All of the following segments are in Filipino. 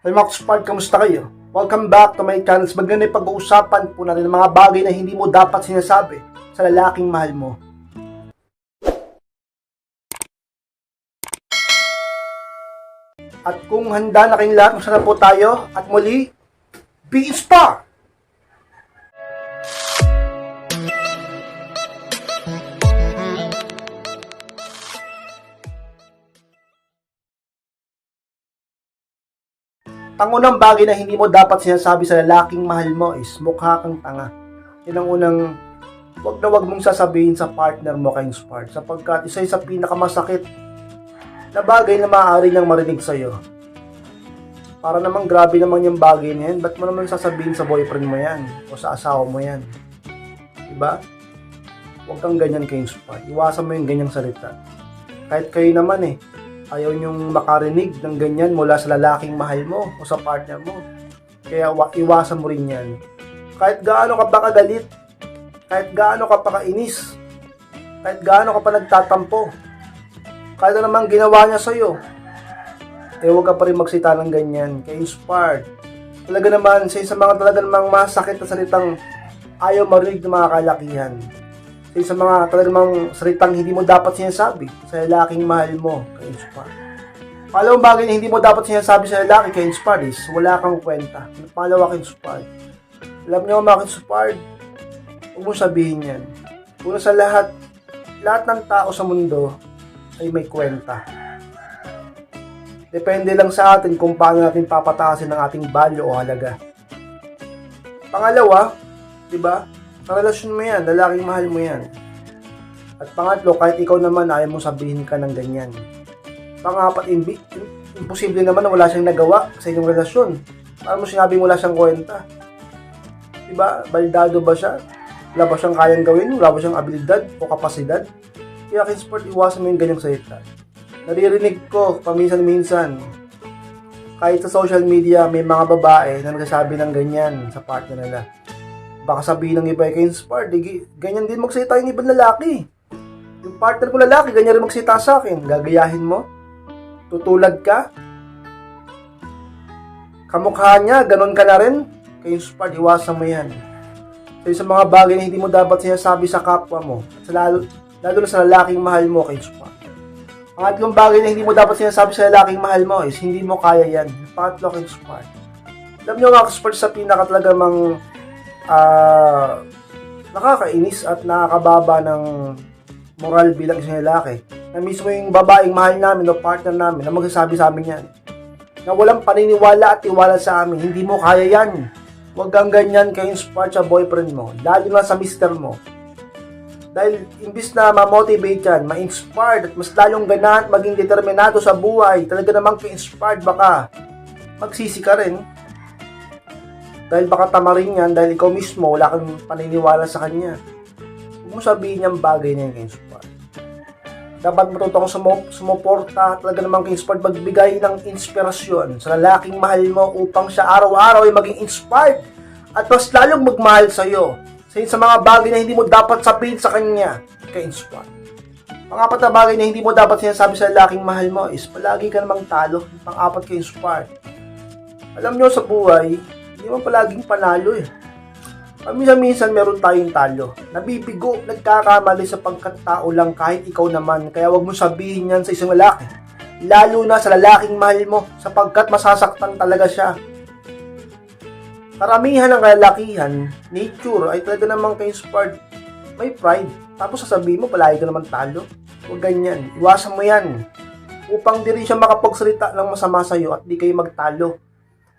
Hey mga Spart, kamusta kayo? Welcome back to my channel. Maganda yung pag-uusapan po natin ng mga bagay na hindi mo dapat sinasabi sa lalaking mahal mo. At kung handa na kayong lahat, masarap po tayo. At muli, be inspired! Pangunang bagay na hindi mo dapat sinasabi sa lalaking mahal mo is mukha kang tanga. Yan ang unang wag na wag mong sasabihin sa partner mo kayong spart sapagkat isa sa pinakamasakit na bagay na maaari niyang marinig sa'yo. Para namang grabe naman yung bagay na yan, ba't mo naman sasabihin sa boyfriend mo yan o sa asawa mo yan? Diba? Huwag kang ganyan kayong spart. Iwasan mo yung ganyang salita. Kahit kayo naman eh, ayaw niyong makarinig ng ganyan mula sa lalaking mahal mo o sa partner mo. Kaya wa- iwasan mo rin yan. Kahit gaano ka pa kagalit, kahit gaano ka pa kainis, kahit gaano ka pa nagtatampo, kahit ano namang ginawa niya sa'yo, eh huwag ka pa rin magsita ng ganyan. Kaya inspired. Talaga naman, sa isa mga talaga namang masakit na salitang ayaw marinig ng mga kalakihan. Sa isa mga talaga namang salitang hindi mo dapat sinasabi sa lalaking mahal mo, kay inspired. Pangalawang bagay na hindi mo dapat sinasabi sa lalaki kay inspired is wala kang kwenta. Pangalawa kay inspired. Alam niyo mga inspired, huwag mo sabihin yan. Una sa lahat, lahat ng tao sa mundo ay may kwenta. Depende lang sa atin kung paano natin papatasin ang ating value o halaga. Pangalawa, di ba? Sa relasyon mo yan, lalaking mahal mo yan. At pangatlo, kahit ikaw naman ayaw mo sabihin ka ng ganyan. Pangapat, imbi, imposible naman na wala siyang nagawa sa inyong relasyon. Paano mo sinabing wala siyang kwenta? Diba? Baldado ba siya? Wala ba siyang kayang gawin? Wala ba siyang abilidad o kapasidad? Kaya kinsport, iwasan mo yung ganyang salita. Naririnig ko paminsan-minsan, kahit sa social media, may mga babae na nagsasabi ng ganyan sa partner nila. Baka sabihin ng iba, kay inspired, di, ganyan din magsalita yung ibang lalaki. Yung partner ko lalaki, ganyan rin magsalita sa akin. Gagayahin mo? Tutulad ka? Kamukha niya, ganun ka na rin? Kay inspired, iwasan mo yan. So, sa mga bagay na hindi mo dapat sinasabi sa kapwa mo, at sa lalo, lalo na sa lalaking mahal mo, kay inspired. Pangatlong bagay na hindi mo dapat sinasabi sa lalaking mahal mo is hindi mo kaya yan. Pangatlo kay inspired. Alam niyo mga expert sa pinaka talaga mang ah, nakakainis at nakakababa ng moral bilang isang lalaki. Na mismo yung babaeng mahal namin o partner namin na magsasabi sa amin yan. Na walang paniniwala at tiwala sa amin. Hindi mo kaya yan. Huwag kang ganyan kay inspired sa boyfriend mo. Lalo na sa mister mo. Dahil imbis na ma-motivate yan, ma-inspired at mas lalong ganahan maging determinado sa buhay, talaga namang ka-inspired baka magsisi ka rin dahil baka tama rin yan dahil ikaw mismo wala kang paniniwala sa kanya. Huwag mo sabihin niyang bagay na yung inspired. Dapat matutong sumo, sumuporta talaga namang inspired magbigay ng inspirasyon sa lalaking mahal mo upang siya araw-araw ay maging inspired at mas lalong magmahal sa iyo sa sa mga bagay na hindi mo dapat sabihin sa kanya kay inspired. Pang-apat na bagay na hindi mo dapat sinasabi sa lalaking mahal mo is palagi ka namang talo. Pang-apat kay inspired. Alam nyo sa buhay, hindi mo palaging panalo eh. Paminsan-minsan meron tayong talo. Nabibigo, nagkakamali sa pagkatao lang kahit ikaw naman. Kaya wag mo sabihin yan sa isang lalaki. Lalo na sa lalaking mahal mo sapagkat masasaktan talaga siya. Karamihan ng kalalakihan, nature ay talaga namang ka-inspired. May pride. Tapos sasabihin mo, palagi ka naman talo. Huwag ganyan. Iwasan mo yan. Upang di rin siya makapagsalita ng masama sa'yo at di kayo magtalo.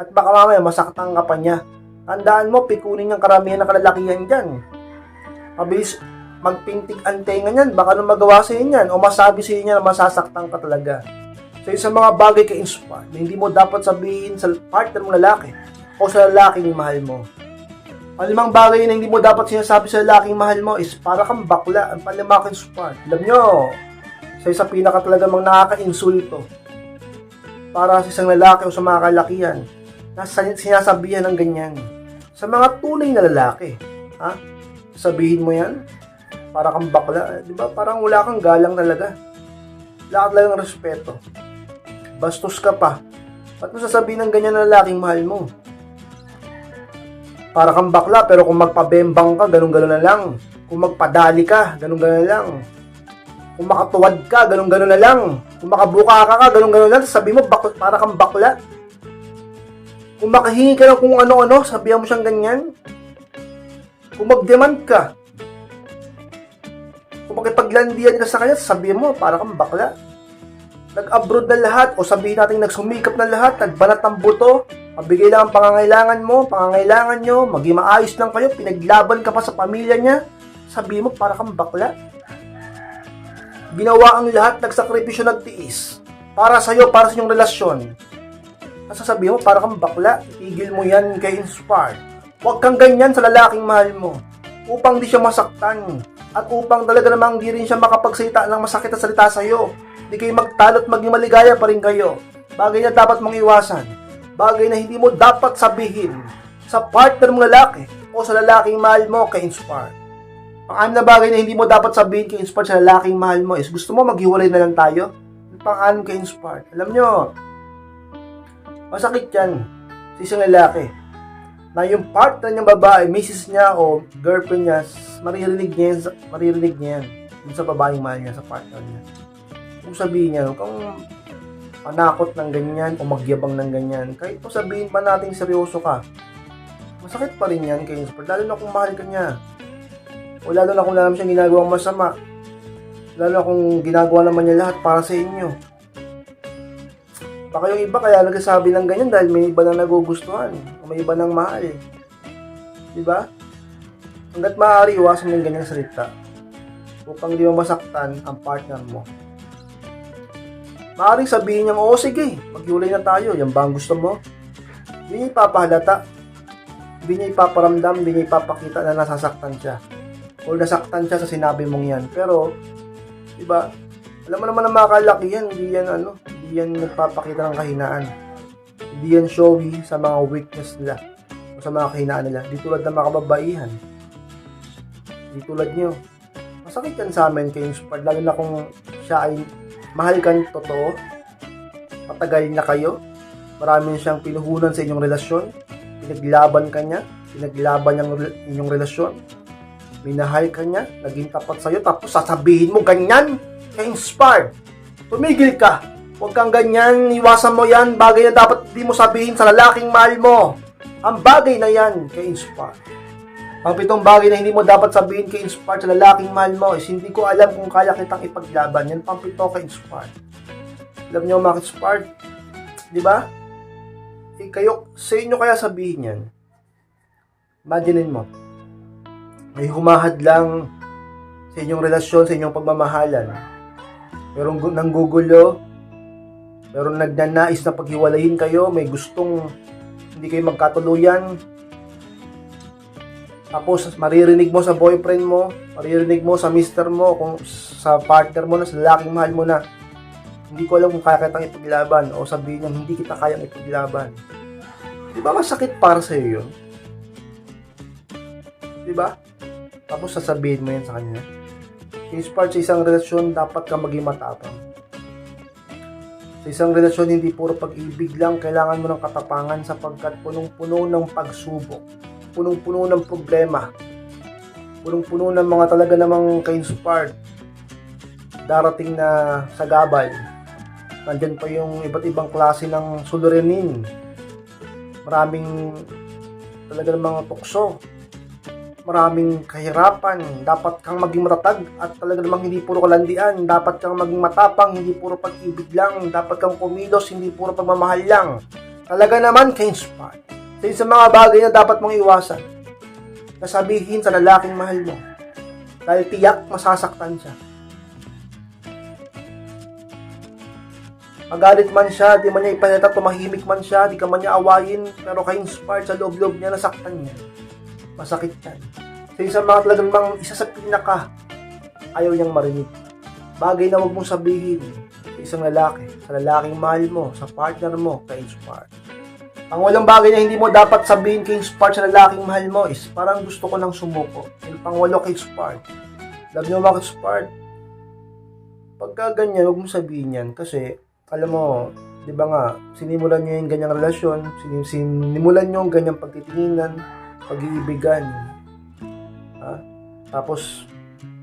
At baka mamaya masaktan ka pa niya. Tandaan mo, pikunin niyang karamihan ng kalalakihan dyan. Mabilis magpintik ang tenga niyan, baka nung magawa sa inyo yan, o masabi sa inyo na masasaktan ka talaga. So, sa mga bagay ka inspire, na hindi mo dapat sabihin sa partner mo lalaki o sa lalaking mahal mo. Ang limang bagay na hindi mo dapat sinasabi sa lalaking mahal mo is para kang bakla, ang kang inspire. Alam nyo, sa isa pinaka talaga mang nakaka-insulto para sa isang lalaki o sa mga kalakihan na sin- sinasabihan ng ganyan. Sa mga tunay na lalaki, ha? Sabihin mo yan, para kang bakla, di ba? Parang wala kang galang talaga. Wala ka talagang respeto. Bastos ka pa. Ba't mo sasabihin ng ganyan na lalaking mahal mo? Para kang bakla, pero kung magpabembang ka, ganun-ganun na lang. Kung magpadali ka, ganun-ganun na lang. Kung makatuwad ka, ganun-ganun na lang. Kung makabuka ka ka, ganun-ganun lang. Sabi mo, bak- para kang bakla. Kung makahingi ka ng kung ano-ano, sabihan mo siyang ganyan. Kung mag-demand ka, kung makipaglandian ka sa kanya, sabihin mo, para kang bakla. Nag-abroad na lahat, o sabihin natin nagsumikap na lahat, nagbanat ng buto, mabigay lang ang pangangailangan mo, pangangailangan nyo, maging maayos lang kayo, pinaglaban ka pa sa pamilya niya, sabihin mo, para kang bakla. Ginawa ang lahat, nagsakripisyo, nagtiis. Para sa'yo, para sa inyong relasyon. Nasasabihin mo, para kang bakla, itigil mo yan kay Inspired. Huwag kang ganyan sa lalaking mahal mo. Upang di siya masaktan. At upang talaga namang di rin siya makapagsalita ng masakit na salita sa'yo. Di kayo magtalo at maging maligaya pa rin kayo. Bagay na dapat mong iwasan. Bagay na hindi mo dapat sabihin sa partner mong lalaki o sa lalaking mahal mo kay Inspired. Ang anim na bagay na hindi mo dapat sabihin kay Inspired sa lalaking mahal mo is gusto mo maghiwalay na lang tayo? Pang-anim kay Inspired. Alam nyo, masakit yan sa isang lalaki na yung partner niyang babae, misis niya o girlfriend niya, maririnig niya yan, maririnig niya yan dun sa babaeng mahal niya, sa partner niya. Kung sabihin niya, kung panakot ng ganyan o magyabang ng ganyan, kahit po sabihin pa natin seryoso ka, masakit pa rin yan kay Inspired, lalo na kung mahal ka niya. O lalo na kung alam siyang ginagawang masama. Lalo na kung ginagawa naman niya lahat para sa inyo. Baka yung iba kaya nagsasabi ng ganyan dahil may iba nang nagugustuhan. O may iba nang mahal. Di ba? Hanggat maaari, iwasan mo yung ganyang salita. Upang di mo masaktan ang partner mo. Maaaring sabihin niya, oo sige, maghiwalay na tayo. Yan ba ang gusto mo? Hindi niya ipapahalata. Hindi niya ipaparamdam, hindi niya ipapakita na nasasaktan siya. O nasaktan siya sa sinabi mong yan. Pero, di ba, alam mo naman ang mga kalaki yan, hindi yan ano, hindi yan nagpapakita ng kahinaan. Hindi yan showy sa mga weakness nila o sa mga kahinaan nila. Di tulad ng mga kababaihan. Di tulad nyo. Masakit yan sa amin kay Inspired, lalo na kung siya ay mahal kang totoo, matagal na kayo, marami siyang pinuhunan sa inyong relasyon, pinaglaban ka niya, pinaglaban niyang inyong relasyon, minahal ka niya, naging tapat sa'yo, tapos sasabihin mo ganyan, kay Inspired. Tumigil ka. Huwag kang ganyan, iwasan mo yan, bagay na dapat di mo sabihin sa lalaking mahal mo. Ang bagay na yan kay Inspired. Ang pitong bagay na hindi mo dapat sabihin kay Inspired sa lalaking mahal mo is hindi ko alam kung kaya kitang ipaglaban. Yan pang pito kay Inspired. Alam niyo mga Inspired, di ba? Eh, kayo, sa inyo kaya sabihin yan. Imaginein mo. May humahad lang sa inyong relasyon, sa inyong pagmamahalan. Merong gu- nanggugulo, merong nagnanais na paghiwalayin kayo, may gustong hindi kayo magkatuluyan, tapos maririnig mo sa boyfriend mo, maririnig mo sa mister mo, kung sa partner mo na, sa lalaking mahal mo na, hindi ko alam kung kaya kitang ipaglaban o sabihin niya hindi kita kayang ipaglaban. Di ba masakit para sa iyo yun? Di ba? Tapos sasabihin mo yan sa kanya. Inspired sa isang relasyon, dapat ka maging matapang. Sa isang relasyon, hindi puro pag-ibig lang, kailangan mo ng katapangan sapagkat punong-puno ng pagsubok punong-puno ng problema. Punong-puno ng mga talaga namang ka-inspired. Darating na sa gabal. Nandyan pa yung iba't ibang klase ng suliranin. Maraming talaga ng mga tukso. Maraming kahirapan. Dapat kang maging matatag at talaga namang hindi puro kalandian. Dapat kang maging matapang, hindi puro pag-ibig lang. Dapat kang kumilos, hindi puro pagmamahal lang. Talaga naman ka-inspired. Sa isa mga bagay na dapat mong iwasan. Na sabihin sa lalaking mahal mo. Dahil tiyak masasaktan siya. Magalit man siya, di man niya ipanata, tumahimik man siya, di ka man niya awayin, pero ka-inspired sa loob-loob niya, nasaktan niya. Masakit yan. Sa isang mga talagang mga isa sa pinaka, ayaw niyang marinig. Bagay na huwag mong sabihin sa isang lalaki, sa lalaking mahal mo, sa partner mo, ka-inspired. Ang walang bagay na hindi mo dapat sabihin kay Spark sa lalaking mahal mo is parang gusto ko lang sumuko. Yung pangwalo kay Spark. Love niyo ba kay Spark? Pagka ganyan, huwag mo sabihin yan kasi alam mo, Di ba nga, sinimulan nyo yung ganyang relasyon, sinim- sinimulan nyo yung ganyang pagtitinginan, pag-iibigan. Tapos,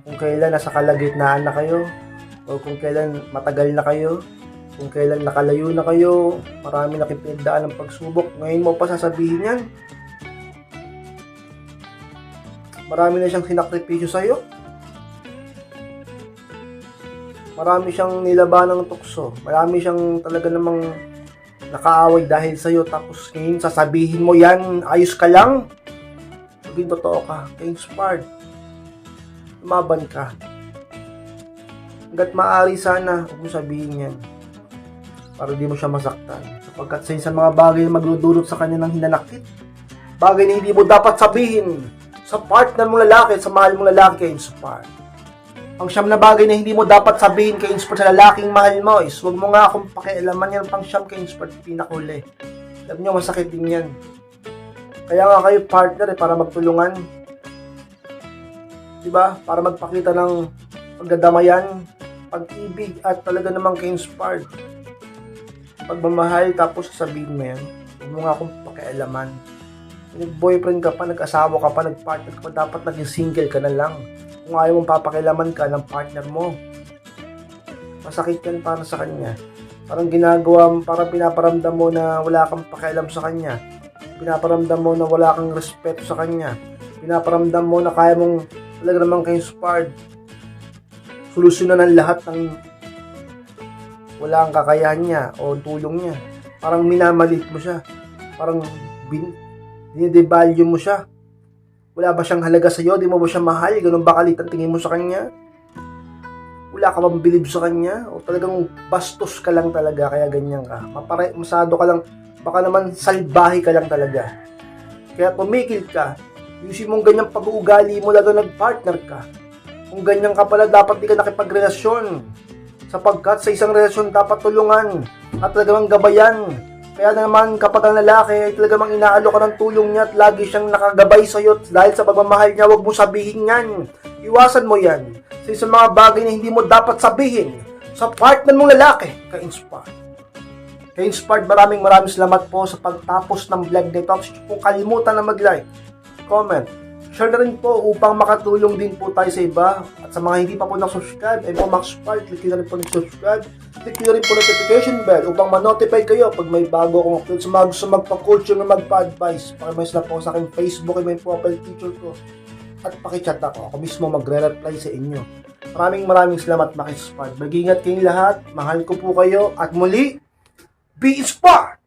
kung kailan nasa kalagitnaan na kayo, o kung kailan matagal na kayo, kung kailan nakalayo na kayo, marami na kipindaan ng pagsubok, ngayon mo pa sasabihin yan. Marami na siyang sinakripisyo sa'yo. Marami siyang nilaban ng tukso. Marami siyang talaga namang nakaaway dahil sa'yo. Tapos ngayon sasabihin mo yan, ayos ka lang. Maging totoo ka. Ka-inspired. Lumaban ka. Hanggat maaari sana, huwag sabihin yan. Para di mo siya masaktan. Sapagkat sa isang mga bagay na magludulot sa kanya ng hinanakit. Bagay na hindi mo dapat sabihin sa partner mong lalaki, sa mahal mong lalaki, ka-inspired. Ang siyam na bagay na hindi mo dapat sabihin kay Inspired sa lalaking mahal mo is huwag mo nga akong pakialaman yan pang siyam kay Inspired pinakuli. Alam nyo, masakit din yan. Kaya nga kayo partner eh, para magtulungan. Diba? Para magpakita ng pagdadamayan, pag-ibig at talaga namang kay Inspired. Pagmamahal tapos sasabihin mo yan. Huwag mo nga akong pakialaman. Nag-boyfriend ka pa, nag-asawa ka pa, nag-partner ka pa, dapat naging single ka na lang kung ayaw mong papakilaman ka ng partner mo. Masakit yan para sa kanya. Parang ginagawa mo, parang pinaparamdam mo na wala kang pakialam sa kanya. Pinaparamdam mo na wala kang respeto sa kanya. Pinaparamdam mo na kaya mong talaga namang kayo inspired. Solusyonan ang lahat ng wala ang kakayahan niya o tulong niya. Parang minamalit mo siya. Parang bin, dinidevalue mo siya. Wala ba siyang halaga sa'yo? Di mo ba siya mahal? Ganun ba kalit ang tingin mo sa kanya? Wala ka bang bilib sa kanya? O talagang bastos ka lang talaga kaya ganyan ka? Mapare, masado ka lang, baka naman salbahe ka lang talaga. Kaya tumikil ka. Yusin mong ganyang pag-uugali mo lalo nag-partner ka. Kung ganyan ka pala, dapat di ka nakipagrelasyon. Sapagkat sa isang relasyon dapat tulungan at talagang gabayan. Kaya naman kapag ang lalaki ay talagang inaalo ka ng tulong niya at lagi siyang nakagabay sa iyo dahil sa pagmamahal niya, huwag mo sabihin yan. Iwasan mo yan sa isang mga bagay na hindi mo dapat sabihin sa partner mong lalaki, ka-inspired. Ka-inspired, maraming maraming salamat po sa pagtapos ng vlog nito. At kung kalimutan na mag-like, comment, share na rin po upang makatulong din po tayo sa iba. At sa mga hindi pa po nakasubscribe, ay po Park, click na rin po nag-subscribe. Click nyo rin po notification bell upang ma-notify kayo pag may bago akong upload sa mga gusto magpa-culture na magpa-advise. Pakimess na po sa aking Facebook ay may profile picture ko. At pakichat ako. Ako mismo magre-reply sa inyo. Maraming maraming salamat Park. Mag-ingat kayong lahat. Mahal ko po kayo. At muli, be inspired!